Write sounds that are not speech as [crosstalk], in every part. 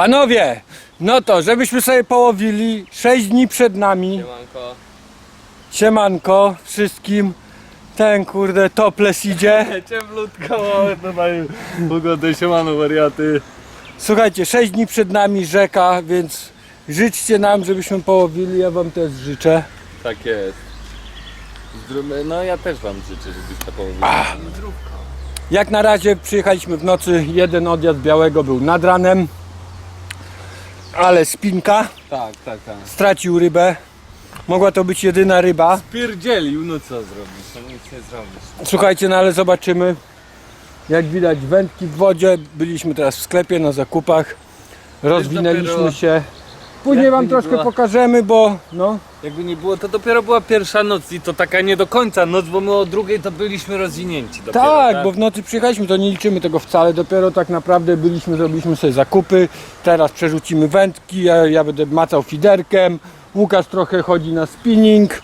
Panowie, no to żebyśmy sobie połowili 6 dni przed nami. Siemanko. Siemanko wszystkim. Ten kurde topless idzie. Cieplutko mamy tutaj pogodę, siemano wariaty. Słuchajcie, 6 dni przed nami rzeka, więc życzcie nam, żebyśmy połowili. Ja wam też życzę. Tak jest. No ja też wam życzę, żebyś to połowił. Jak na razie przyjechaliśmy w nocy. Jeden odjazd białego był nad ranem. Ale spinka Tak, tak, tak. stracił rybę. Mogła to być jedyna ryba. Pierdzielił, no co zrobisz? No nic nie zrobisz. Słuchajcie, no ale zobaczymy. Jak widać wędki w wodzie. Byliśmy teraz w sklepie na zakupach. Rozwinęliśmy dopiero- się. Później wam troszkę była- pokażemy, bo no. Jakby nie było, to dopiero była pierwsza noc i to taka nie do końca noc, bo my o drugiej to byliśmy rozwinięci dopiero, Tak, bo w nocy przyjechaliśmy, to nie liczymy tego wcale. Dopiero tak naprawdę byliśmy, zrobiliśmy sobie zakupy. Teraz przerzucimy wędki, ja, ja będę macał fiderkiem. Łukasz trochę chodzi na spinning.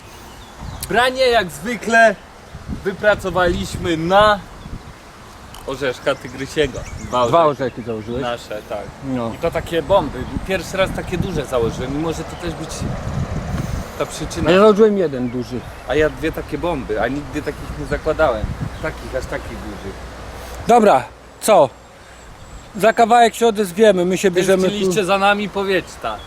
Branie jak zwykle wypracowaliśmy na orzeszka tygrysiego. Dwa, Dwa orzeki założyłeś. Nasze, tak. No. I to takie bomby. Pierwszy raz takie duże założyłem i może to też być ta przyczyna. A ja założyłem jeden duży. A ja dwie takie bomby, a nigdy takich nie zakładałem. Takich, aż takich dużych. Dobra, co? Za kawałek się odezwiemy, my się bierzemy tu... Za nami powieczta.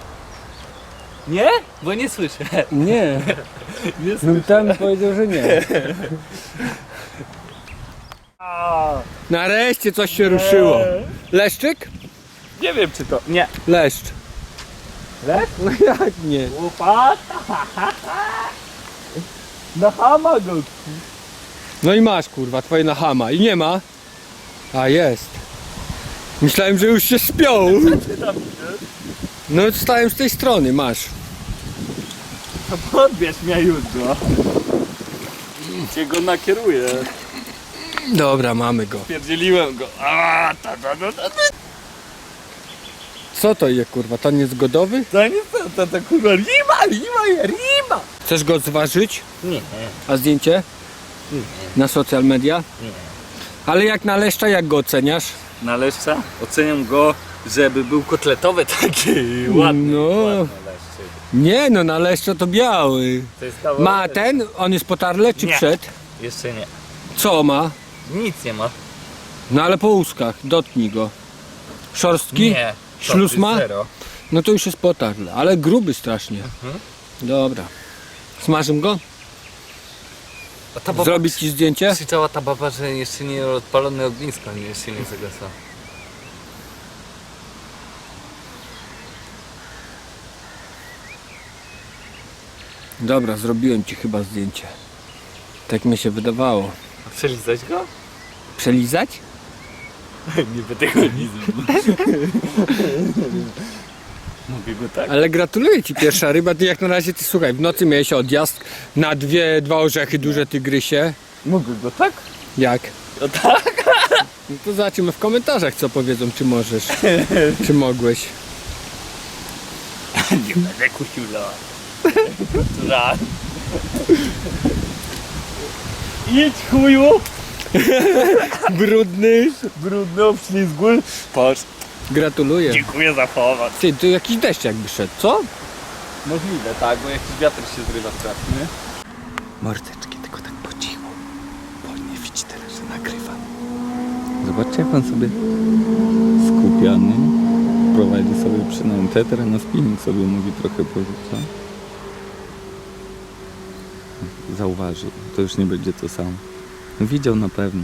Nie? Bo nie słyszę. Nie, [laughs] Nie no ten powiedział, że nie. [laughs] Nareszcie coś się ruszyło. Leszczyk? Nie wiem czy to. Nie. Leszcz. Leszcz? No jak nie? Łopata! Na hama go. No i masz kurwa, twoje na hama. I nie ma. A jest. Myślałem, że już się śpią. [laughs] No stałem z tej strony, masz. To podbierz mnie jutro. Cię go nakieruję. Dobra, mamy go. Pierdzieliłem go. A, ta, ta, ta, ta. Co to je kurwa? To nie jest godowy? To nie to, to, to kurwa riba, riba, riba. Chcesz go zważyć? Nie. A zdjęcie? Na social media? Nie. Ale jak na leszcza, jak go oceniasz? Na leszcza oceniam go, żeby był kotletowy taki ładny. No. ładny leszczyk. Nie no, na leszcza to biały. To jest kawałek. Ma ten? On jest po tarle czy Nie. przed? Jeszcze nie. Co ma? Nic nie ma. No ale po łuskach, dotknij go. Szorstki? Nie. Śluz Topy ma? Zero. No to już jest po tarle, ale gruby strasznie. Mhm. Dobra. Smażę go? A ta baba Zrobić ci zdjęcie? Krzyczała ta baba, że jeszcze nie odpalone ognisko, nie jeszcze nie zagasła. Dobra, zrobiłem ci chyba zdjęcie. Tak mi się wydawało. A przelizać go? Przelizać? [laughs] nie będę go lizał. Mogę go tak? Ale gratuluję ci pierwsza ryba. Ty jak na razie, ty słuchaj, w nocy miałeś odjazd na dwie, dwa orzechy duże tygrysie. Mogę go tak? Jak? O tak? No to zobaczymy w komentarzach, co powiedzą, czy możesz, [laughs] czy mogłeś. [laughs] Nie będę kusiula. Raz. Idź chuju! [laughs] Brudny. Brudny, obślizgły. Patrz. Gratuluję. Dziękuję za pomoc. Ty, tu jakiś deszcz jakby szedł, co? Możliwe, tak, bo jakiś wiatr się zrywa straszny. Mordeczki, tylko tak po cichu. Bo nie widzi teraz, że nagrywa. Zobaczcie jak on sobie skupiony prowadzi sobie przynętę, teraz na spinning sobie mówi trochę porzuca. Zauważył, to już nie będzie to samo. Widział na pewno.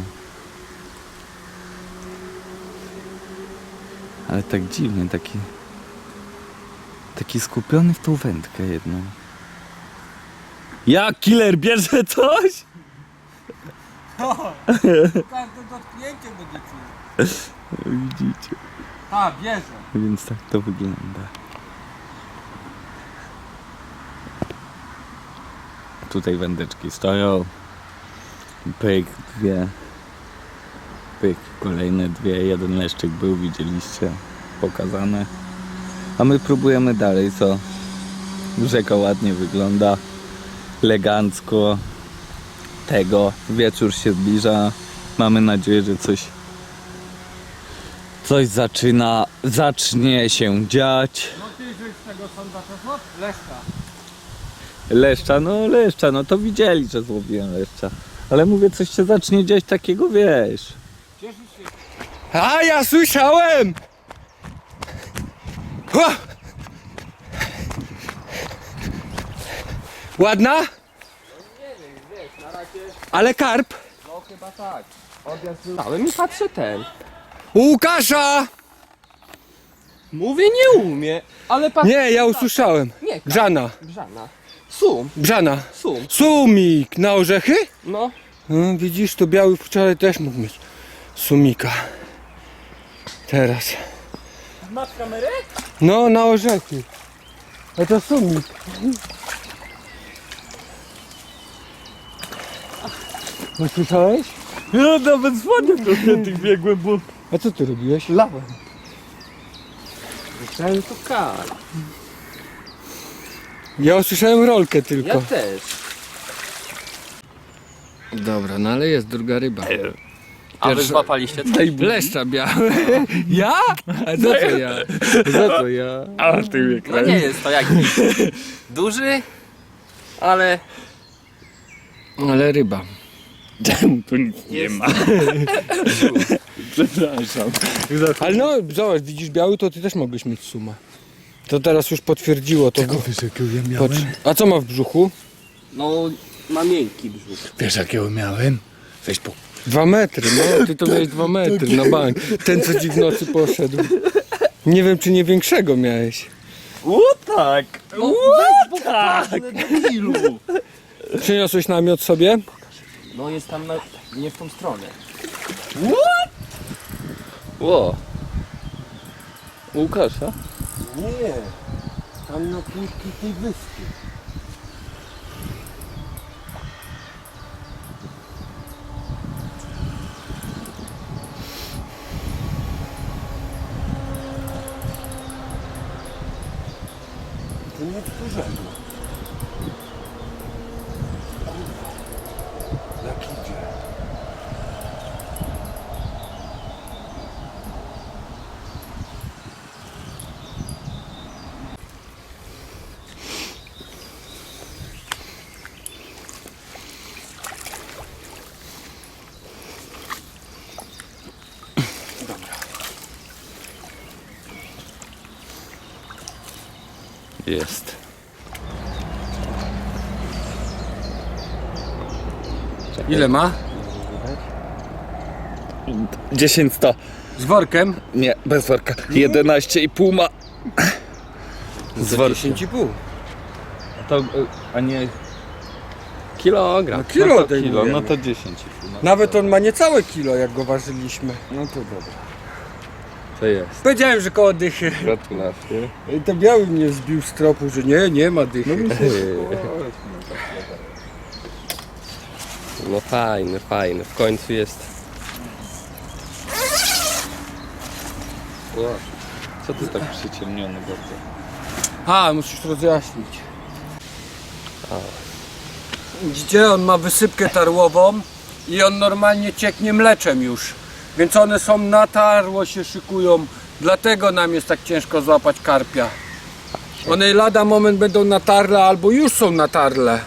Ale tak dziwnie, taki taki skupiony w tą wędkę jedną. Ja, killer, bierze coś? Każde dotknięcie będzie czuł. Widzicie. A, bierze. Więc tak to wygląda. Tutaj wędeczki stoją. Pyk, dwie. Pyk, kolejne dwie. Jeden leszczyk był, widzieliście. Pokazane. A my próbujemy dalej, co? Rzeka ładnie wygląda. Elegancko. Tego. Wieczór się zbliża. Mamy nadzieję, że coś Coś zaczyna, zacznie się dziać. No ty z tego? Leszka. Leszcza, no leszcza, no to widzieli, że złowiłem leszcza. Ale mówię, coś się zacznie dziać takiego, wiesz. A ja słyszałem! O! Ładna? Ale karp? No chyba tak. Stałem i patrzę ten. Łukasza! Mówię nie umie, ale patrzę. Nie, ja usłyszałem. Nie, karp. Brzana, Brzana. Sum, brzana. sum. Sumik na orzechy? No, No, widzisz, to biały wczoraj też mógł mieć sumika. Teraz. masz kamerę? No, na orzechy. A to sumik. No słyszałeś? Ja nawet dzwonię do tych biegłem, bo... A co ty robiłeś? Lałem. Myślałem, to kar. Ja usłyszałem rolkę tylko. Ja też. Dobra, no ale jest druga ryba. A wy Pierwsza- złapaliście co? Leszcza biały. [laughs] Ja? A za co ja? Za co ja? A ty mnie No nie jest to jakiś duży, ale Ale ryba. Czemu tu nic nie ma? [laughs] Przepraszam. Ale no, zobacz, widzisz biały, to ty też mogłeś mieć suma. To teraz już potwierdziło to. Wiesz jakiego ja Patrz. miałem? A co ma w brzuchu? no ma miękki brzuch. Wiesz jakiego miałem? Weź po... Dwa metry, no ty to miałeś dwa metry na bank. Ten co ci w nocy poszedł. Nie wiem czy nie większego miałeś. O tak! No, O tak! Ilu? Przyniosłeś namiot sobie? No jest tam na, nie w tą stronę. What? Ło. Łukasza? Nie. Tam na płytki tej wyspy. To nie wkurzemy. Jak idzie. Jest. Ile ma? 10 100. Z workiem? Nie, bez worka. 11,5 ma. Z workiem. 10,5. To, a nie Kilogram. No kilo no to, kilo, no to 10,5. No, Nawet on ma niecałe kilo, jak go ważyliśmy. no to dobra. To jest. Powiedziałem, że koło dychy. Gratulacje. I to biały mnie zbił z tropu, że nie, nie ma dychy. No fajny, fajny. W końcu jest. Ło. Co ty tak przyciemniony bardzo? A, musisz rozjaśnić. Widzicie, on ma wysypkę tarłową i on normalnie cieknie mleczem już. Więc one są na tarło, się szykują. Dlatego nam jest tak ciężko złapać karpia. One lada moment będą na tarle albo już są na tarle.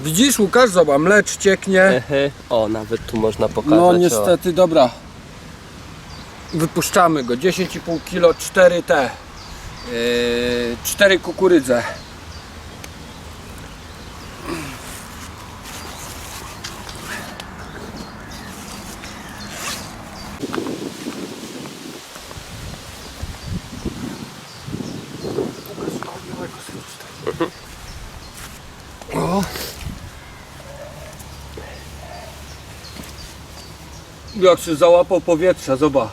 Widzisz, Łukasz, zobacz, mlecz cieknie. Ehe. O, nawet tu można pokazać. No niestety, dobra. Wypuszczamy go. 10,5 kg, 4 te. Yy, 4 kukurydze. Jak się załapał powietrza, zobacz.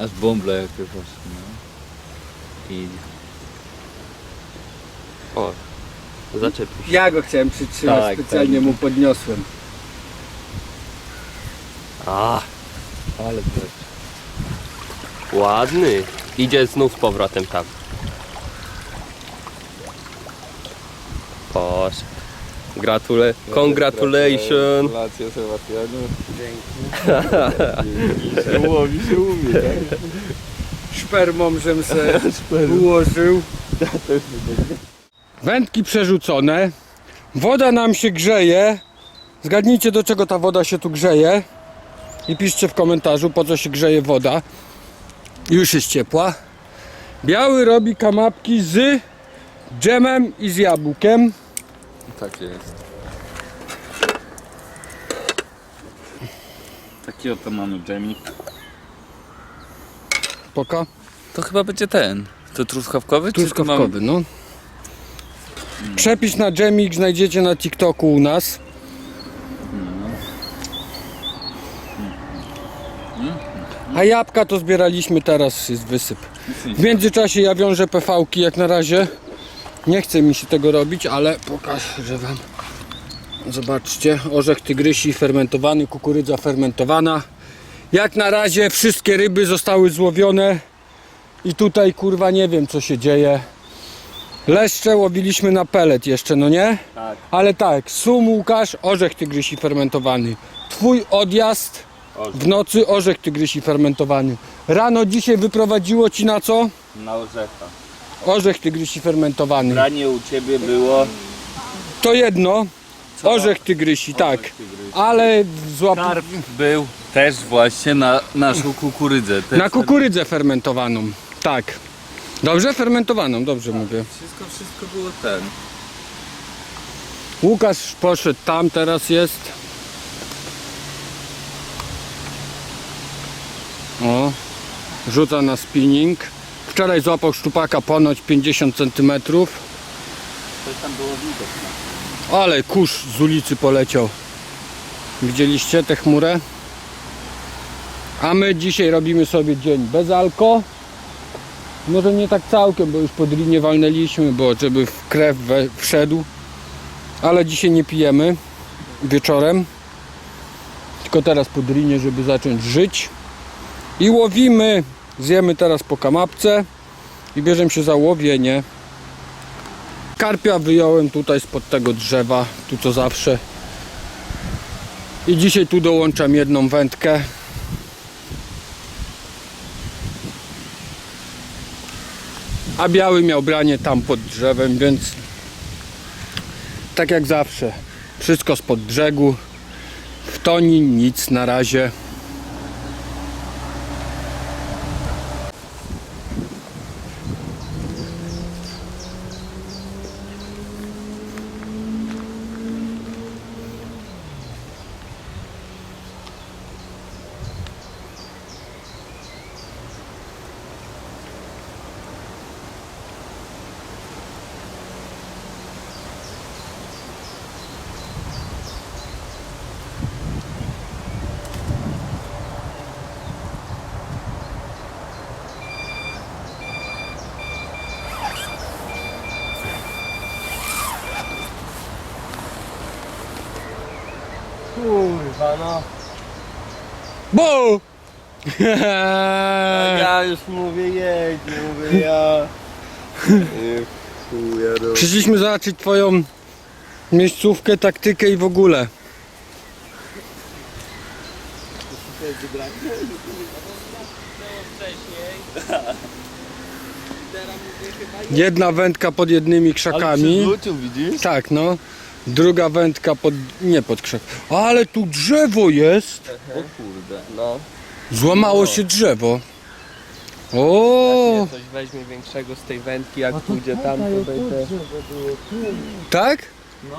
Aż bąble jakieś właśnie, no. I O. Zaczepił się. Ja go chciałem przytrzymać, Tak, specjalnie tak. mu podniosłem. A, ale też. ładny. Idzie znów z powrotem tam. Poszedł. Gratule. Congratulations. Gratulacje Sebastianu. Dzięki. Się łowi, się umie, tak? szpermą, żem se [laughs] ułożył. Wędki przerzucone. Woda nam się grzeje. Zgadnijcie do czego ta woda się tu grzeje. I piszcie w komentarzu po co się grzeje woda. Już jest ciepła. Biały robi kanapki z dżemem i z jabłkiem. Tak jest. Taki oto mamy dżemik. Poka. To chyba będzie ten. To truskawkowy? mam- Truskawkowy, no. Przepis na dżemik znajdziecie na TikToku u nas. A jabłka to zbieraliśmy teraz, jest wysyp. W międzyczasie ja wiążę PV-ki jak na razie. Nie chce mi się tego robić, ale pokażę wam. Zobaczcie, orzech tygrysi fermentowany, kukurydza fermentowana. Jak na razie wszystkie ryby zostały złowione. I tutaj kurwa nie wiem co się dzieje. Leszcze łowiliśmy na pelet jeszcze, no nie? Tak. Ale tak, sum Łukasz, orzech tygrysi fermentowany. Twój odjazd w nocy orzech tygrysi fermentowany. Rano dzisiaj wyprowadziło ci na co? Na orzecha. Orzech tygrysi fermentowany. Branie u ciebie było... To jedno. Orzech tygrysi, tak. Ale złap... Karp był też właśnie na naszą kukurydzę. Też na kukurydzę fermentowaną. Tak. Dobrze? Fermentowaną, dobrze mówię. Wszystko, wszystko było ten. Łukasz poszedł tam, teraz jest. O, rzuca na spinning. Wczoraj złapał szczupaka ponoć 50 cm. Tam było widać. Ale kurz z ulicy poleciał. Widzieliście tę chmurę? A my dzisiaj robimy sobie dzień bez alko. Może nie tak całkiem, bo już pod linię walnęliśmy, bo żeby w krew we, wszedł. Ale dzisiaj nie pijemy wieczorem. Tylko teraz pod linię, żeby zacząć żyć. I łowimy. Zjemy teraz po kamapce i bierzemy się za łowienie. Karpia wyjąłem tutaj spod tego drzewa, tu co zawsze. I dzisiaj tu dołączam jedną wędkę. A biały miał branie tam pod drzewem, więc tak jak zawsze. Wszystko spod brzegu. W toni nic na razie. Kurwa no. Bo! Ja już mówię jedź, mówię ja. Nie, chuja no. Przyszliśmy zobaczyć twoją miejscówkę, taktykę i w ogóle. Jedna wędka pod jednymi krzakami. przywrócił, widzisz? Tak, no. Druga wędka pod. nie pod krzak. Ale tu drzewo jest! O kurde. No. Złamało się drzewo. O, Jak coś weźmie większego z tej wędki, jak pójdzie tam, to będzie... tak? No.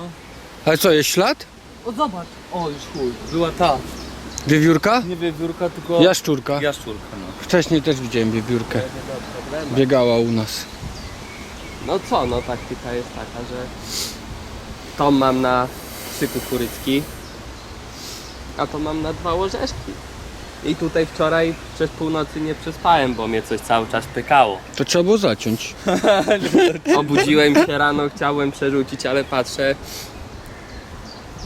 Ale co, jest ślad? O zobacz. O już chuj. Była ta. Wiewiórka? Nie wiewiórka, tylko... Jaszczurka. Jaszczurka, no. Wcześniej też widziałem wiewiórkę. Nie. Biegała u nas. No co, no taktyka jest taka, że to mam na trzy kukurycki, a to mam na dwa łożeszki. I tutaj wczoraj przez północy nie przespałem, bo mnie coś cały czas pykało. To trzeba było zaciąć. [laughs] Obudziłem się rano, chciałem przerzucić, ale patrzę,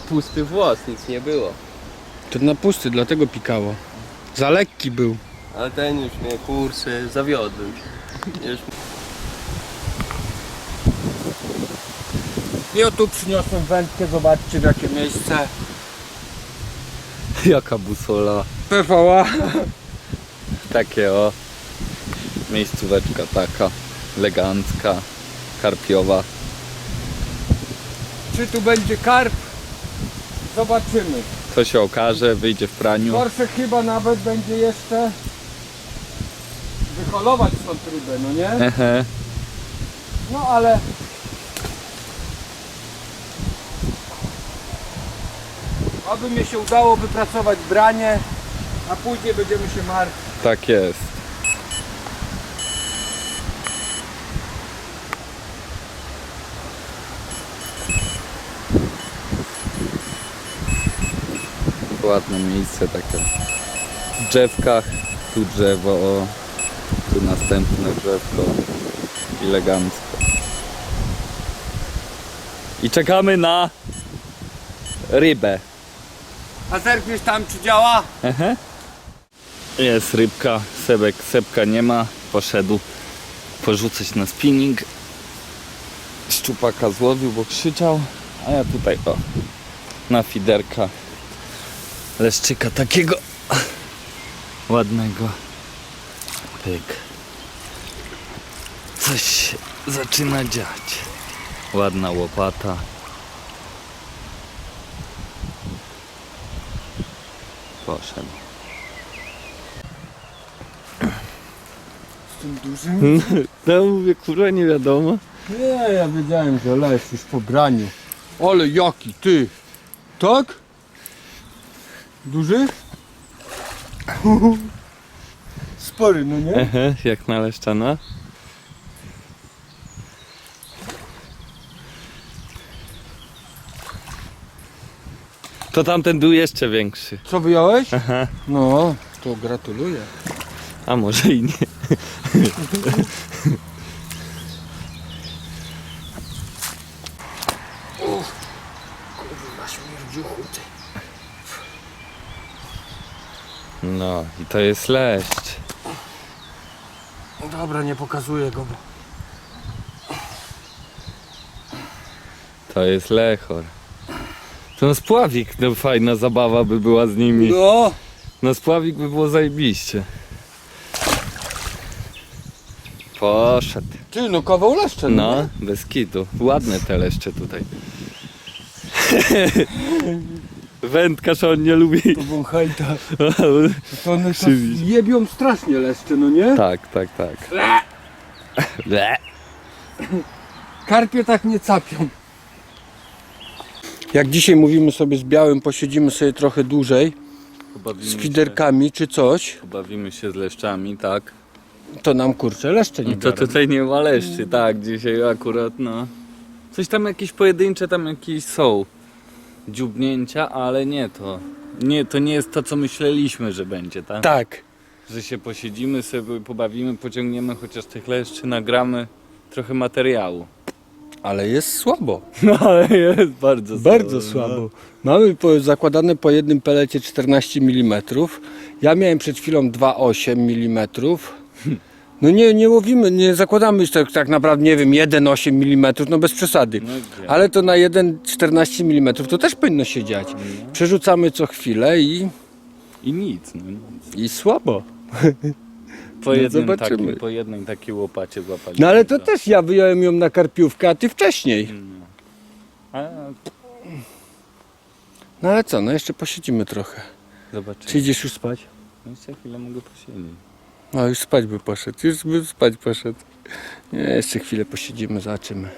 pusty włos, nic nie było. To na pusty, dlatego pikało. Za lekki był. Ale ten już mnie, kurczę, zawiodłem. Już O tu przyniosłem wędkę, zobaczcie w jakie miejsce. Jaka busola. PVA. Takie o. Miejscóweczka taka elegancka, karpiowa. Czy tu będzie karp? Zobaczymy. To się okaże, wyjdzie w praniu. Gorsze chyba nawet będzie jeszcze wyholować stąd rybę, no nie? Ehe. No ale... Aby mi się udało wypracować branie, a później będziemy się martwić. Tak jest. Ładne miejsce takie w drzewkach. Tu drzewo, o, tu następne drzewko. Elegancko. I czekamy na rybę. A zerkniesz tam czy działa? Aha. Jest rybka, sebek, sebka nie ma, poszedł porzucać na spinning. Szczupaka złowił, bo krzyczał, a ja tutaj o, na fiderka leszczyka takiego ładnego. Pyk. Coś się zaczyna dziać. Ładna łopata. Poszedł. Z tym dużym? No mówię, kurwa, nie wiadomo. Nie, ja wiedziałem, że leś już po braniu. Ale jaki ty? Tak? Duży? Spory, no nie? Ehe, jak na To tamten był jeszcze większy. Co wyjąłeś? Aha. No, to gratuluję. A może i nie. Kurwa, śmierdziuchu ty. No i to jest leszcz. Dobra, nie pokazuję go, bo... To jest lechor. To spławik, no fajna zabawa by była z nimi. No, No spławik by było zajebiście. Poszedł. ty, no kawał leszcze, no. No, bez kitu. Ładne te leszcze tutaj. [laughs] Wędkarz on nie lubi. To wąchajta. [laughs] To one to Krzywić. jebią strasznie leszcze, no nie? tak, tak, tak. Ble. Karpie tak nie capią. Jak dzisiaj mówimy sobie z białym, posiedzimy sobie trochę dłużej Pobawimy z fiderkami czy coś, Się, pobawimy się z leszczami, tak. to nam kurczę leszcze nie I to biorą. tutaj nie ma leszczy, tak, dzisiaj akurat no. Coś tam jakieś pojedyncze tam jakieś są. Dziubnięcia, ale nie to. Nie, to nie jest to co myśleliśmy, że będzie, tak? Tak. Że się posiedzimy sobie, pobawimy, pociągniemy chociaż tych leszczy, nagramy trochę materiału. Ale jest słabo. [laughs] No ale jest bardzo słabo. Bardzo słabo. Mamy po, zakładane po jednym pelecie 14 mm. Ja miałem przed chwilą 2,8 mm. [laughs] No nie, nie łowimy, nie zakładamy już tak, tak naprawdę, nie wiem, 1,8 mm, no bez przesady. No? Ale to na 1,14 mm to też powinno się dziać. Przerzucamy co chwilę i, I nic, no nic. i słabo. [laughs] Po, No jednym zobaczymy. takim, po jednej takiej łopacie złapali. No ale to też ja wyjąłem ją na karpiówkę, a ty wcześniej. A, No ale co, no jeszcze posiedzimy trochę. zobaczymy. Czy idziesz już spać? No jeszcze chwilę mogę posiedzieć. No już spać by poszedł, już by spać poszedł. Nie, jeszcze chwilę posiedzimy, zobaczymy.